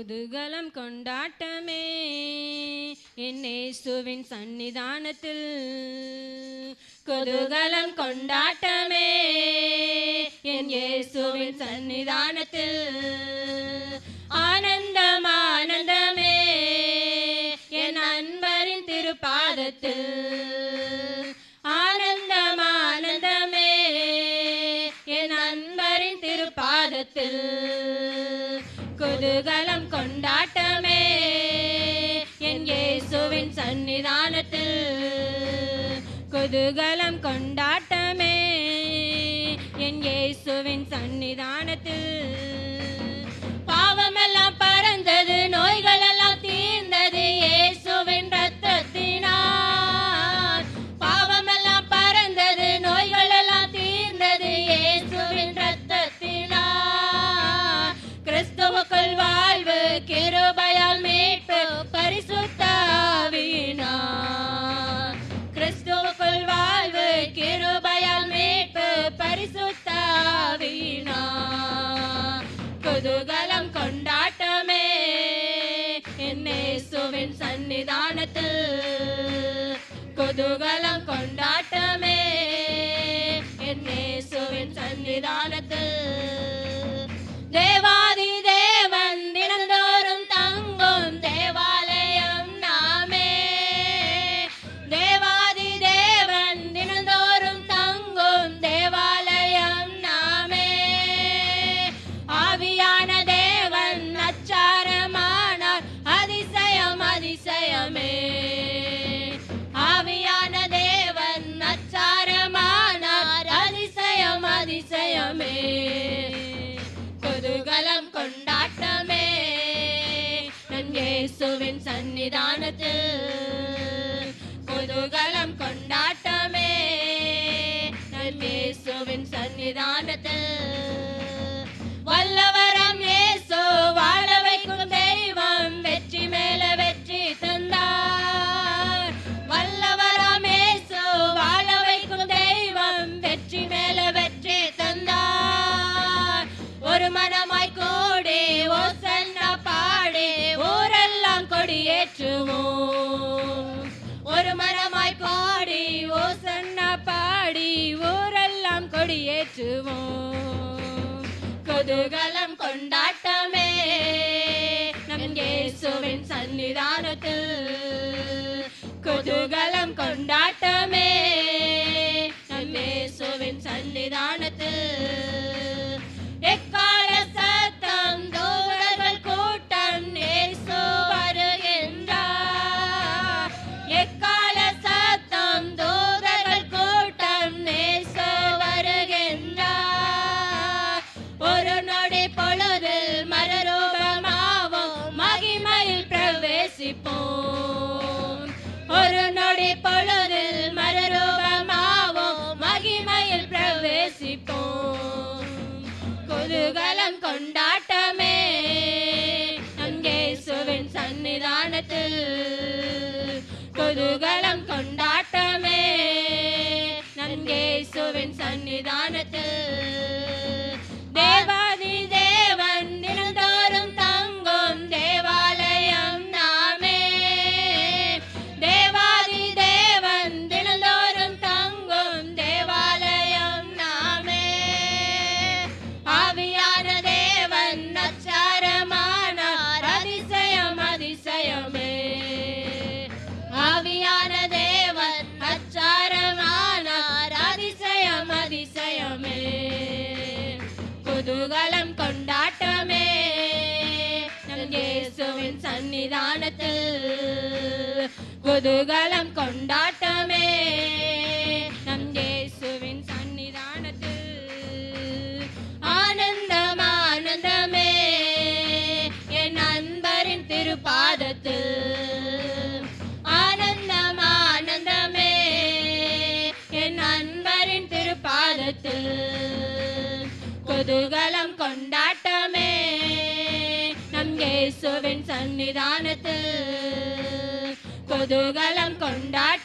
குதூகலம் கொண்டாட்டமே. என்னேசுவின் சன்னிதானத்தில் குதூகலம் கொண்டாட்டமே. என் இயேசுவின் சன்னிதானத்தில் ஆனந்தம் ஆனந்தமே. என் அன்பரின் திருப்பாதத்தில் ஆனந்தம் ஆனந்தமே. என் அன்பரின் திருப்பாதத்தில் குதூகலம் கொண்டாட்டமே. என் இயேசுவின் சன்னிதானத்தில் குதூகலம் கொண்டாட்டமே. என் இயேசுவின் சன்னிதானத்தில் பாவமெல்லாம் பறந்தது நோய்கள் எல்லாம் சன்னிதானத்தில் குதூகலம் கொண்டாட்டமே. என் இயேசுவின் சன்னிதானத்தில் இயேசுவின் சன்னிதானத்தில் குதூகலம் கொண்டாட்டமே. நன் இயேசுவின் சன்னிதானத்தில் கொடியேற்றுவோம். குதூகலம் கொண்டாட்டமே நம் இயேசுவின் சன்னிதானத்தில் குதூகலம் கொண்டாட்டமே பிரவேசிப்போம் ஒரு நொடி பொழுதில் மறுரூபமாவோம். மகிமையில் பிரவேசிப்போம். குதூகலம் கொண்டாட்டமே. அங்கே சுவின் சன்னிதானத்தில் சன்னிதானத்தில் குதூகலம் கொண்டாட்டமே. நம் இயேசுவின் சன்னிதானத்தில் ஆனந்தம் ஆனந்தமே. என் அன்பரின் திருப்பாதத்தில் ஆனந்தம் ஆனந்தமே. என் அன்பரின் திருப்பாதத்தில் குதூகலம் கொண்டாட்டமே இயேசுவின் சன்னிதானத்தில் கொதூகலம் கொண்டாட்டமே